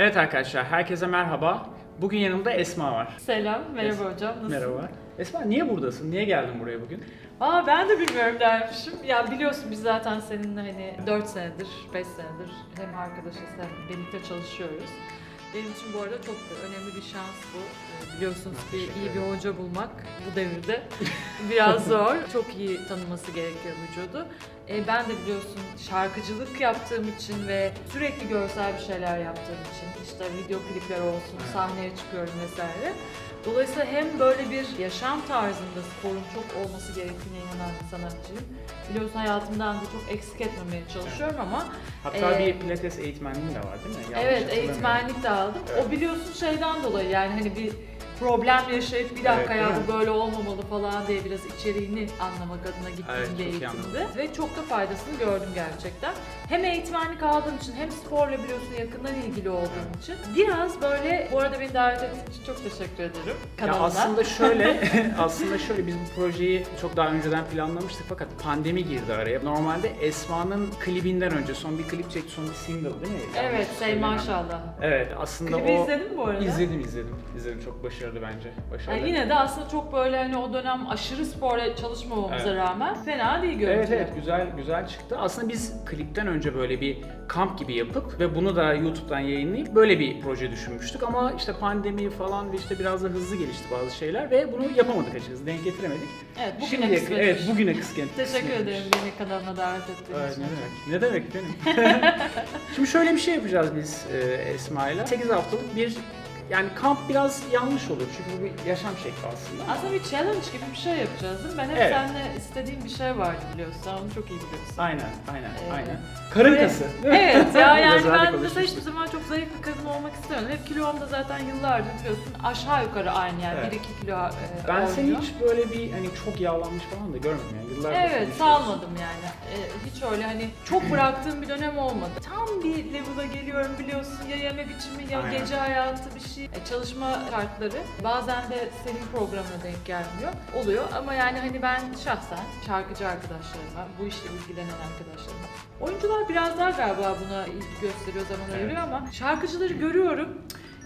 Evet arkadaşlar, herkese merhaba. Bugün yanımda Esma var. Selam, merhaba hocam. Nasılsın? Merhaba. Esma niye buradasın? Niye geldin buraya bugün? Aa ben de bilmiyorum dermişim. Ya biliyorsun biz zaten seninle hani 4 senedir, 5 senedir hem arkadaşız hem birlikte çalışıyoruz. Benim için bu arada çok önemli bir şans bu. Ee, Biliyorsunuz ki iyi bir hoca bulmak bu devirde biraz zor. Çok iyi tanıması gerekiyor vücudu. Ee, ben de biliyorsun şarkıcılık yaptığım için ve sürekli görsel bir şeyler yaptığım için işte video klipler olsun, sahneye çıkıyorum vesaire. Dolayısıyla hem böyle bir yaşam tarzında sporun çok olması gerektiğine inanan bir sanatçıyım. Biliyorsun hayatımdan da çok eksik etmemeye çalışıyorum ama Hatta Ee, bir pilates eğitmenliğin de var değil mi? Yanlış evet eğitmenlik de aldım. Evet. O biliyorsun şeyden dolayı yani hani bir problem yaşayıp bir dakika Evet, ya bu böyle olmamalı falan diye biraz içeriğini anlamak adına gittiğim Evet, bir eğitimdi. Ve çok da faydasını gördüm gerçekten. Hem eğitmenlik aldığım için hem sporla biliyorsun yakından ilgili olduğum için. Biraz böyle bu arada beni davet ettiğin için çok teşekkür ederim Ya kanalına. aslında şöyle, aslında şöyle biz bu projeyi çok daha önceden planlamıştık fakat pandemi girdi araya. Normalde Esma'nın klibinden önce son bir klip çekti, son bir single değil mi? Evet, söylemiyorum. Maşallah. Evet, aslında Klibi o... izledin mi bu arada? İzledim, izledim. İzledim. Çok başarılı bence. Başarılı. Yani yine de aslında çok böyle hani o dönem aşırı sporla çalışmamamıza Evet. rağmen fena değil görüntü. Evet evet güzel güzel çıktı. Aslında biz klipten önce böyle bir kamp gibi yapıp ve bunu da YouTube'dan yayınlayıp böyle bir proje düşünmüştük ama işte pandemi falan ve işte biraz da hızlı gelişti bazı şeyler ve bunu yapamadık açıkçası. Denk getiremedik. Evet, bugüne Şimdiye, kısmet. evet bugüne kısmet. Teşekkür kısmetmiş. ederim beni kanalına davet ettiğin Evet, için. ne demek? Ne demek benim? Şimdi şöyle bir şey yapacağız biz e, Esma'yla. 8 haftalık bir yani kamp biraz yanlış olur çünkü bu bir yaşam şekli aslında. Aslında bir challenge gibi bir şey yapacağız değil mi? Ben hep Evet. seninle istediğim bir şey vardı biliyorsun. Sen onu çok iyi biliyorsun. Aynen, aynen, Ee, aynen. Karın böyle- kası. değil mi? Evet ya yani ben mesela konuşmuştuk. hiçbir zaman çok zayıf bir kadın olmak istemiyorum. Hep kilom da zaten yıllardır biliyorsun aşağı yukarı aynı yani Evet. 1-2 kilo e, Ben seni oynuyor. hiç böyle bir hani çok yağlanmış falan da görmedim yani. Yıllardır Evet konuşuyoruz. salmadım yani. Ee, hiç öyle hani çok bıraktığım bir dönem olmadı. Tam bir level'a geliyorum biliyorsun ya yeme biçimi ya Aynen. gece hayatı bir şey. E, çalışma şartları bazen de senin programına denk gelmiyor. Oluyor ama yani hani ben şahsen şarkıcı arkadaşlarıma, bu işle ilgilenen arkadaşlarıma Oyuncular biraz daha galiba buna ilgi gösteriyor, zaman ayırıyor ama şarkıcıları görüyorum.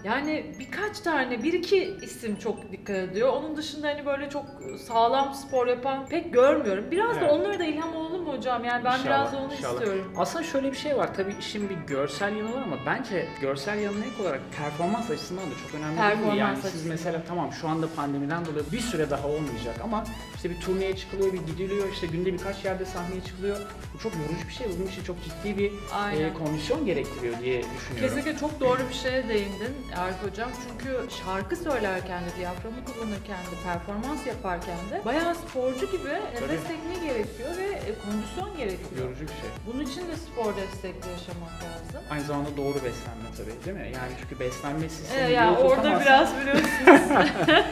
Yani birkaç tane, bir iki isim çok dikkat ediyor. Onun dışında hani böyle çok sağlam spor yapan pek görmüyorum. Biraz da Evet. onlara da ilham olalım mı hocam? Yani ben biraz da onu istiyorum. Aslında şöyle bir şey var. Tabii işin bir görsel yanı var ama bence görsel yanına ek olarak performans açısından da çok önemli değil mi? Performans Yani siz açısından. mesela tamam şu anda pandemiden dolayı bir süre daha olmayacak ama işte bir turneye çıkılıyor, bir gidiliyor, işte günde birkaç yerde sahneye çıkılıyor. Bu çok yorucu bir şey. Bunun için çok ciddi bir Aynen. e, kondisyon gerektiriyor diye düşünüyorum. Kesinlikle çok doğru bir şeye değindin Arif Hocam. Çünkü şarkı söylerken de, diyaframı kullanırken de, performans yaparken de bayağı sporcu gibi nefes Tabii. tekniği gerekiyor ve e, kondisyon gerekiyor. yorucu bir şey. Bunun için de spor destekli yaşamak lazım. Aynı zamanda doğru beslenme tabii değil mi? Yani çünkü beslenme sistemi Ee, yani orada biraz biliyorsunuz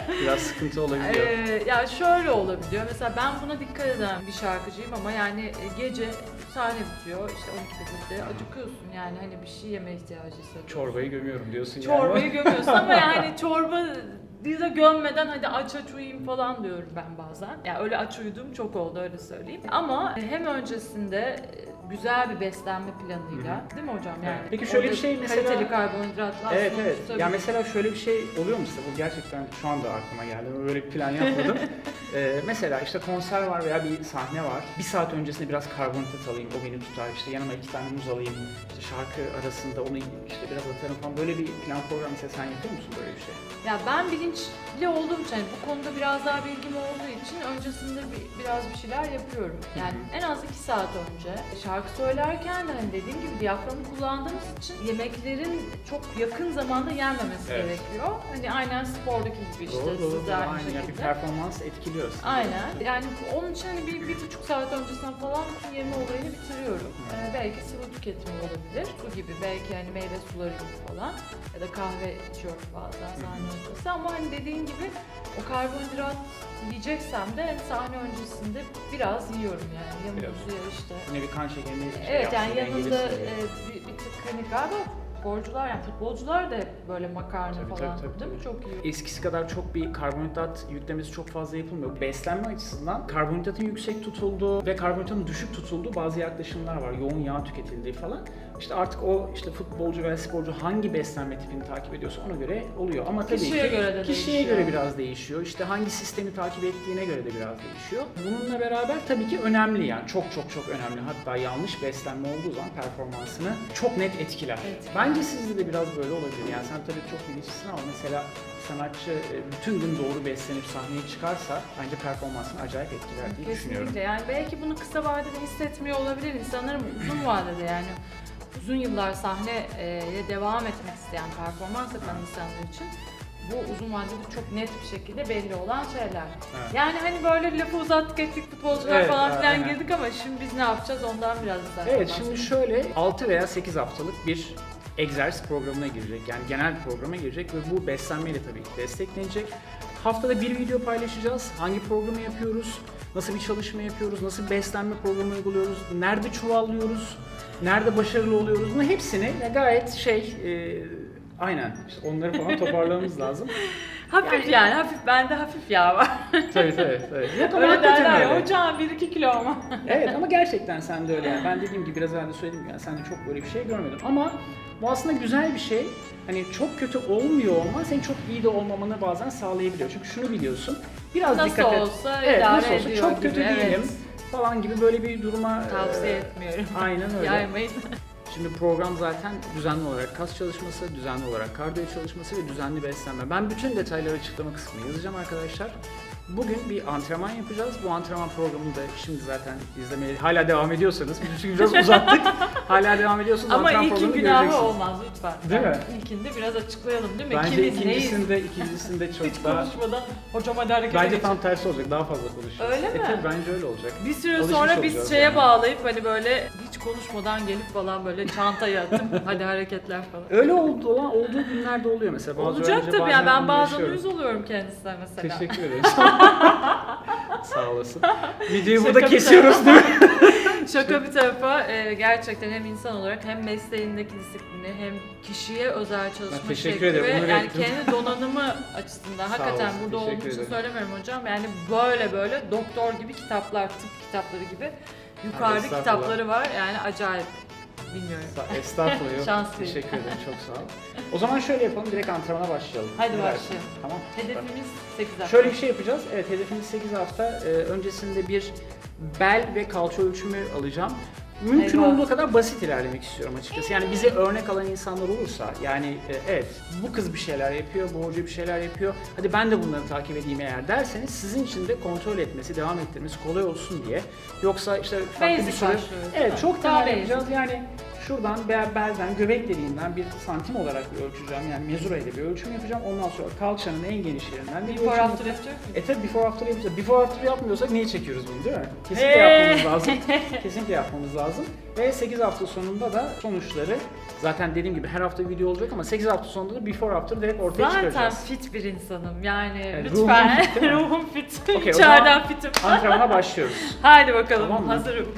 biraz sıkıntı olabiliyor. Ee, ya şöyle olabiliyor. Mesela ben buna dikkat eden bir şarkıcıyım ama yani e, gece sahne bitiyor. işte 12'de bitti. Acıkıyorsun yani hani bir şey yeme ihtiyacı hissediyorsun. Çorbayı gömüyorum diyorsun Çorbayı yani. Gömüyorsun ama yani çorba de gömmeden hadi aç aç uyuyayım falan diyorum ben bazen. Yani öyle aç uyuduğum çok oldu öyle söyleyeyim. Ama hem öncesinde güzel bir beslenme planıyla değil mi hocam? Yani. Peki şöyle bir şey mesela- Kaliteli karbonhidrat Evet evet. tabii- Ya mesela şöyle bir şey oluyor mu size? Bu gerçekten şu anda aklıma geldi. Böyle bir plan yapmadım. Ee, mesela işte konser var veya bir sahne var. Bir saat öncesinde biraz karbonhidrat alayım, o beni tutar. İşte yanıma iki tane muz alayım. İşte şarkı arasında onu işte biraz atarım falan. Böyle bir plan program mesela sen yapıyor musun böyle bir şey? Ya ben bilinçli olduğum için hani bu konuda biraz daha bilgim olduğu için öncesinde bir, biraz bir şeyler yapıyorum. Yani en az iki saat önce şarkı söylerken de hani dediğim gibi diyaframı kullandığımız için yemeklerin çok yakın zamanda yenmemesi Evet. gerekiyor. Hani aynen spordaki gibi işte doğru doğru. siz de aynı Aynen. Yani bir performans etkiliyor. aslında. Aynen. Yani onun için hani bir, bir buçuk saat öncesinden falan bütün yeme olayını bitiriyorum. Ee, belki sıvı tüketimi olabilir. Bu gibi belki hani meyve suları gibi falan. Ya da kahve içiyorum bazen sahne öncesi. Ama hani dediğin gibi o karbonhidrat yiyeceksem de hani sahne öncesinde biraz yiyorum yani. Ya Biraz. muz ya işte. Yine bir kan şekerini şey Evet yani yanında e, bir, bir tık hani galiba sporcular yani futbolcular da hep böyle makarna Tabii, falan tabii, tabii, değil mi? Çok iyi. Eskisi kadar çok bir karbonhidrat yüklemesi çok fazla yapılmıyor. Beslenme açısından karbonhidratın yüksek tutulduğu ve karbonhidratın düşük tutulduğu bazı yaklaşımlar var. Yoğun yağ tüketildiği falan. İşte artık o işte futbolcu veya sporcu hangi beslenme tipini takip ediyorsa ona göre oluyor. Ama tabii Kişiye ki göre de kişiye değişiyor. göre biraz değişiyor. İşte hangi sistemi takip ettiğine göre de biraz değişiyor. Bununla beraber tabii ki önemli yani çok çok çok önemli. Hatta yanlış beslenme olduğu zaman performansını çok net etkiler. Evet. Bence sizde de biraz böyle olabilir. Yani sen tabii çok bilinçlisin ama mesela sanatçı e, bütün gün doğru beslenip sahneye çıkarsa bence performansını acayip etkiler diye düşünüyorum. Kesinlikle yani belki bunu kısa vadede hissetmiyor olabilir insanlar ama uzun vadede yani uzun yıllar sahneye devam etmek isteyen performans yapan insanlar için bu uzun vadede çok net bir şekilde belli olan şeyler. Evet. Yani hani böyle lafı uzattık ettik futbolcular Evet, falan filan aynen. girdik ama şimdi biz ne yapacağız ondan biraz istersen Evet şimdi şöyle 6 veya 8 haftalık bir egzersiz programına girecek. Yani genel programa girecek ve bu beslenmeyle tabii ki desteklenecek. Haftada bir video paylaşacağız. Hangi programı yapıyoruz? Nasıl bir çalışma yapıyoruz? Nasıl bir beslenme programı uyguluyoruz? Nerede çuvallıyoruz? Nerede başarılı oluyoruz? Bunun hepsini gayet şey e, aynen işte onları falan toparlamamız lazım. Hafif Yani- yani, hafif bende hafif yağ var. tabii tabii. tabii. Yok ama Öyle hakikaten derler öyle. hocam 1-2 kilo ama. Evet ama gerçekten sen de öyle yani. Ben dediğim gibi biraz evvel de söyledim yani sen de çok böyle bir şey görmedim. Ama bu aslında güzel bir şey. Hani çok kötü olmuyor olman senin çok iyi de olmamanı bazen sağlayabiliyor. Çünkü şunu biliyorsun. Biraz Nasıl dikkat et. olsa Evet, idare nasıl olsa ediyor çok kötü gibi, evet. değilim falan gibi böyle bir duruma Tavsiye e, etmiyorum. Aynen öyle. Yaymayın. Şimdi program zaten düzenli olarak kas çalışması, düzenli olarak kardiyo çalışması ve düzenli beslenme. Ben bütün detayları açıklama kısmına yazacağım arkadaşlar. Bugün bir antrenman yapacağız. Bu antrenman programını da şimdi zaten izlemeye hala devam ediyorsanız, biz çünkü biraz uzattık. hala devam ediyorsanız Ama antrenman ilkin günahı olmaz lütfen. Değil mi? İlkinde biraz açıklayalım değil mi? Bence Kimiz neyiz? ikincisinde, ikincisinde çok Hiç daha... konuşmadan hocam hadi harekete Bence geçelim. tam tersi olacak, daha fazla konuşacağız. Öyle E mi? tabii bence öyle olacak. Bir süre Alışmış sonra biz şeye yani. bağlayıp hani böyle hiç konuşmadan gelip falan böyle çantayı atıp hadi hareketler falan. Öyle oldu, olan, olduğu günlerde oluyor mesela. Bazı Olacak tabii ya ben bazen uyuz oluyorum kendisine mesela. Teşekkür ederim. Sağ olasın. Videoyu Şaka burada bir kesiyoruz değil mi? Şaka bir tarafa e, gerçekten hem insan olarak hem mesleğindeki disiplini hem kişiye özel çalışma teşekkür şekli ederim, ve yani kendi donanımı açısından hakikaten olasın, burada teşekkür olduğum için ederim. söylemiyorum hocam yani böyle böyle doktor gibi kitaplar tıp kitapları gibi yukarıda estağfurullah. kitapları var yani acayip bilmiyorum. Sa- Estağfurullah. yok. Şanslıyım. Teşekkür ederim. Çok sağ ol. O zaman şöyle yapalım. Direkt antrenmana başlayalım. Ne dersin? başlayalım. Tamam. Hedefimiz 8 hafta. Şöyle bir şey yapacağız. Evet hedefimiz 8 hafta. Ee, öncesinde bir bel ve kalça ölçümü alacağım. Mümkün Eyvah. olduğu kadar basit ilerlemek istiyorum açıkçası. Yani bize örnek alan insanlar olursa, yani e, evet bu kız bir şeyler yapıyor, bu hoca bir şeyler yapıyor. Hadi ben de bunları takip edeyim eğer derseniz sizin için de kontrol etmesi, devam ettirmesi kolay olsun diye. Yoksa işte farklı bir Basic başlıyoruz, değil Evet çok Daha temel basic. yapacağız. Yani şuradan bel, belden, göbek deliğinden bir santim olarak bir ölçeceğim. Yani mezura ile bir ölçüm yapacağım. Ondan sonra kalçanın en geniş yerinden bir Before ölçüm after yapacak mıyız? E tabi before after yapacağız. Before after yapmıyorsak niye çekiyoruz bunu değil mi? Kesinlikle yapmamız lazım. Kesinlikle yapmamız lazım. Ve 8 hafta sonunda da sonuçları zaten dediğim gibi her hafta video olacak ama 8 hafta sonunda da before after direkt ortaya Zaten çıkaracağız. fit bir insanım yani Evet, lütfen ruhun fit değil mi? ruhum fit, Okey, o içeriden fitim. Antrenmana başlıyoruz. Haydi bakalım Tamam mı? hazırım.